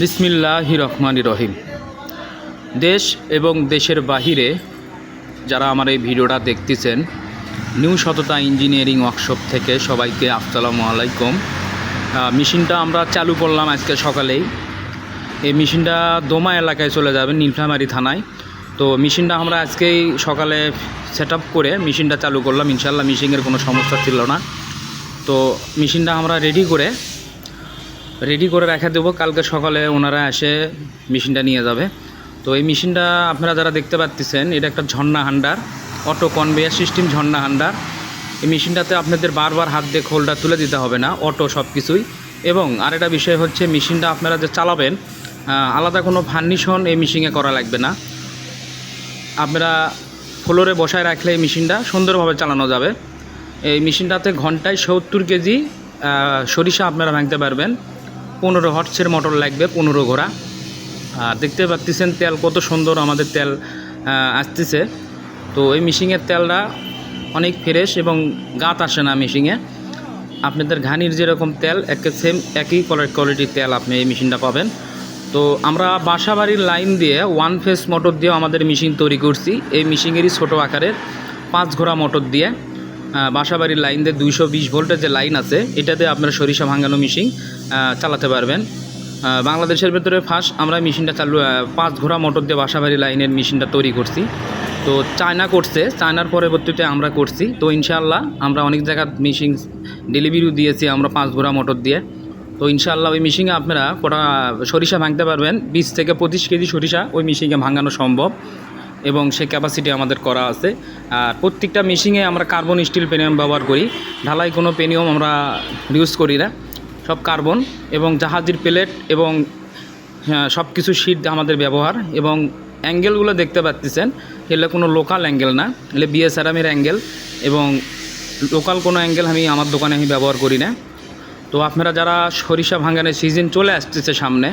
বিসমিল্লাহ রহমান রহিম। দেশ এবং দেশের বাহিরে যারা আমার এই ভিডিওটা দেখতেছেন, নিউ সততা ইঞ্জিনিয়ারিং ওয়ার্কশপ থেকে সবাইকে আসসালামু আলাইকুম। মেশিনটা আমরা চালু করলাম আজকে সকালেই। এই মেশিনটা দোমা এলাকায় চলে যাবে, নীলফামারী থানায়। তো মেশিনটা আমরা আজকেই সকালে সেট করে মেশিনটা চালু করলাম। ইনশাল্লাহ মেশিনের কোনো সমস্যা ছিল না। তো মেশিনটা আমরা রেডি করে রেডি করে রেখে দেবো। কালকে সকালে ওনারা এসে মেশিনটা নিয়ে যাবে। তো এই মেশিনটা আপনারা যারা দেখতে পাচ্ছেন, এটা একটা ঝর্ণা হান্ডার, অটো কনভেয়ার সিস্টেম ঝর্ণা হান্ডার। এই মেশিনটাতে আপনাদের বারবার হাত দিয়ে খোলটা তুলে দিতে হবে না, অটো সব কিছুই এবং আরেকটা বিষয় হচ্ছে, মেশিনটা আপনারা যে চালাবেন আলাদা কোনো ফার্নিশন এই মেশিনে করা লাগবে না। আপনারা ফ্লোরে বসায় রাখলে এই মেশিনটা সুন্দরভাবে চালানো যাবে। এই মেশিনটাতে ঘন্টায় সত্তর কেজি সরিষা আপনারা ভাঙতে পারবেন। পনেরো হর্সের মোটর লাগবে, পনেরো ঘোড়া। আর দেখতে পাচ্ছেন তেল কত সুন্দর আমাদের তেল আসতেছে। তো এই মেশিনের তেলটা অনেক ফ্রেশ এবং গাত আসে না মেশিনে আপনাদের ঘানির যেরকম তেল, একে সেম একই কোয়ালিটির তেল আপনি এই মেশিনটা পাবেন। তো আমরা বাসাবাড়ির লাইন দিয়ে ওয়ান ফেস মোটর দিয়ে আমাদের মেশিন তৈরি করছি। এই মেশিনেরই ছোটো আকারের পাঁচ ঘোড়া মোটর দিয়ে। বাসাবাড়ির লাইন দিয়ে দুইশো বিশ ভোল্টের যে লাইন আছে, এটাতে আপনারা সরিষা ভাঙানো মেশিন চালাতে পারবেন। বাংলাদেশের ভেতরে ফার্স্ট আমরা মেশিনটা চালু পাঁচ ঘোড়া মোটর দিয়ে বাসাবাড়ি লাইনের মেশিনটা তৈরি করছি। তো চায়না করছে, চায়নার পরবর্তীতে আমরা করছি। তো ইনশাআল্লাহ আমরা অনেক জায়গায় মেশিন ডেলিভারিও দিয়েছি আমরা পাঁচ ঘোড়া মোটর দিয়ে। তো ইনশাআল্লাহ ওই মেশিনে আপনারা কটা সরিষা ভাঙতে পারবেন, বিশ থেকে পঁচিশ কেজি সরিষা ওই মেশিনে ভাঙানো সম্ভব। এবং সে ক্যাপাসিটি আমাদের করা আছে। আর প্রত্যেকটা মেশিনে আমরা কার্বন স্টিল পেনিয়াম ব্যবহার করি। ঢালাই কোনো পেনিয়াম আমরা ইউজ করি না। সব কার্বন এবং জাহাজের প্লেট এবং সব কিছু শীট আমাদের ব্যবহার। এবং অ্যাঙ্গেলগুলো দেখতে পাচ্ছেন, এগুলো কোনো লোকাল অ্যাঙ্গেল না। এগুলো বিএসআরামের অ্যাঙ্গেল এবং লোকাল কোনো অ্যাঙ্গেল আমি আমার দোকানে আমি ব্যবহার করি না। তো আপনারা যারা সরিষা ভাঙানোর সিজন চলে আসতেছে সামনে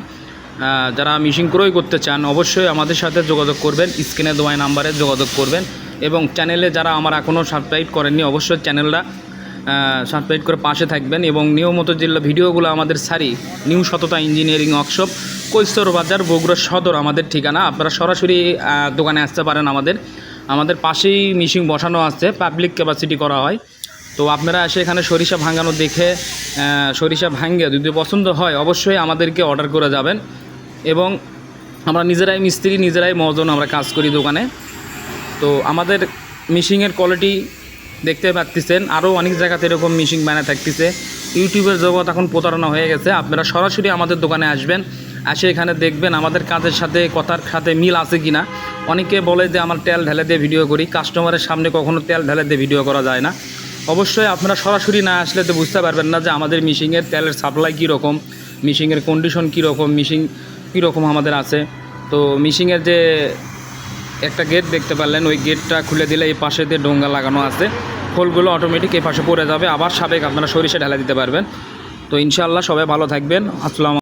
যারা মেশিন ক্রয় করতে চান, অবশ্যই আমাদের সাথে যোগাযোগ করবেন। স্ক্রিনে দেওয়া নাম্বারে যোগাযোগ করবেন। এবং চ্যানেলে যারা আমার এখনও সাবস্ক্রাইব করেননি, অবশ্যই চ্যানেলটা সাবস্ক্রাইব করে পাশে থাকবেন এবং নিয়মিত যে ভিডিওগুলো আমাদের সারি নিউ সততা ইঞ্জিনিয়ারিং ওয়ার্কশপ কৈস্তর বাজার, বগুড়া সদর আমাদের ঠিকানা। আপনারা সরাসরি দোকানে আসতে পারেন আমাদের। আমাদের পাশেই মেশিন বসানো আছে পাবলিক ক্যাপাসিটি করা হয়। তো আপনারা এসে এখানে সরিষা ভাঙানো দেখে সরিষা ভাঙ্গে যদি পছন্দ হয়, অবশ্যই আমাদেরকে অর্ডার করে যাবেন। এবং আমরা নিজেরাই মিস্ত্রি, নিজেরাই মজন আমরা কাজ করি দোকানে। তো আমাদের মিশিংয়ের কোয়ালিটি দেখতে পাচ্ছেন আরও অনেক জায়গাতে এরকম মিশিং বানায় থাকতেছে। ইউটিউবের জগৎ এখন প্রতারণা হয়ে গেছে। আপনারা সরাসরি আমাদের দোকানে আসবেন এসে এখানে দেখবেন আমাদের কাজের সাথে, কথার সাথে মিল আছে কি না অনেকে বলে যে, আমার তেল ঢেলে দিয়ে ভিডিও করি। কাস্টমারের সামনে কখনো তেল ঢেলে দিয়ে ভিডিও করা যায় না। অবশ্যই আপনারা সরাসরি না আসলে তো বুঝতে পারবেন না যে, আমাদের মিশিংয়ের তেলের সাপ্লাই কীরকম মিশিংয়ের কন্ডিশন কীরকম মিশিং কীরকম আমাদের আছে। তো মিশিংয়ের যে একটা গেট দেখতে পারলেন, ওই গেটটা খুলে দিলে এই পাশে দিয়ে ডোঙ্গা লাগানো আছে। খোলগুলো অটোমেটিক এই পাশে পড়ে যাবে, আবার সাবেক আপনারা সরিষা ঢালা দিতে পারবেন। তো ইনশাআল্লাহ সবাই ভালো থাকবেন। আসসালাম